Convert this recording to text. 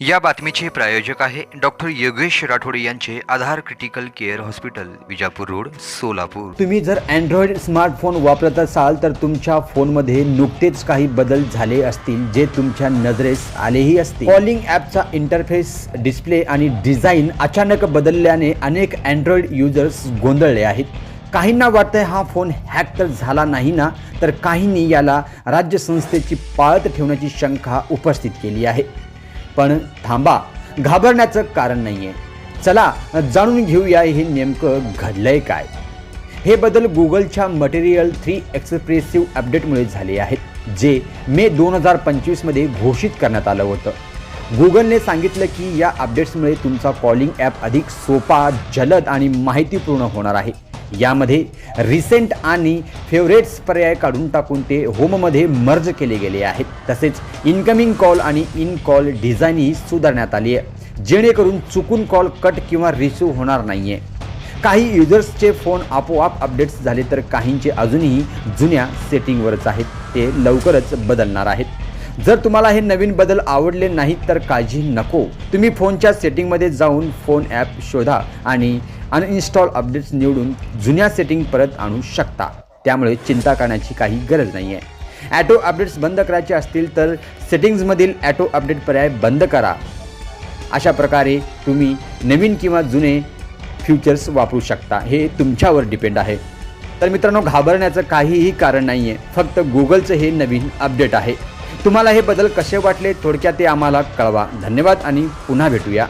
या बातमीचे प्रायोजक आहे डॉक्टर योगेश राठोड यांचे Aadhar critical care hospital Vijapur road Solapur. तुम्ही जर अँड्रॉइड स्मार्टफोन वापरत असाल तर तुमच्या फोनमध्ये नुकतेच काही बदल झाले असतील जे तुमच्या नजरेस आलेही असतील. कॉलिंग ॲपचा इंटरफेस डिस्प्ले आणि डिझाईन अचानक बदलल्याने अनेक अँड्रॉइड युजर्स गोंधळले आहेत. काहींना वाटतंय हा फोन हॅक तर झाला नाही ना तर काहींनी याला राज्य संस्थेची पाळत ठेवण्याची शंका उपस्थित केली आहे. पण थांबा घाबरण्याचं कारण नाही आहे चला जाणून घेऊया हे नेमकं घडलंय काय. हे बदल गुगलच्या मटेरियल थ्री एक्सप्रेसिव्ह अपडेटमुळे झाले आहेत जे मे दोन हजार पंचवीसमध्ये घोषित करण्यात आलं होतं. गुगलने सांगितलं की या अपडेट्समुळे तुमचा कॉलिंग ॲप अधिक सोपा जलद आणि माहितीपूर्ण होणार आहे. यामध्ये रिसेंट आणि फेवरेट्स पर्याय काढून टाकून ते होममध्ये मर्ज केले गेले आहेत. तसेच इनकमिंग कॉल आणि इन कॉल डिझाईनही सुधारण्यात आली आहे. जेणेकरून चुकून कॉल कट किंवा रिसिव्ह होणार नाही आहे काही युजर्सचे फोन आपोआप अपडेट्स झाले तर काहींचे अजूनही जुन्या सेटिंगवरच आहेत. ते लवकरच बदलणार आहेत. जर तुम्हाला हे नवीन बदल आवडले नाहीत तर काळजी नको. तुम्ही फोनच्या सेटिंगमध्ये जाऊन फोन ॲप शोधा आणि अनइन्स्टॉल अपडेट्स निवडून जुन्या सेटिंग परत आणू शकता. त्यामुळे चिंता करण्याची काही गरज नाही आहे ॲटो अपडेट्स बंद करायचे असतील तर सेटिंग्जमधील ॲटो अपडेट पर्याय बंद करा. अशा प्रकारे तुम्ही नवीन किंवा जुने फ्युचर्स वापरू शकता. हे तुमच्यावर डिपेंड आहे. तर मित्रांनो घाबरण्याचं काहीही कारण नाही आहे फक्त गुगलचं हे नवीन अपडेट आहे. तुम्हाला हे बदल कसे वाटले थोडक्यात ते आम्हाला कळवा. धन्यवाद आणि पुन्हा भेटूया.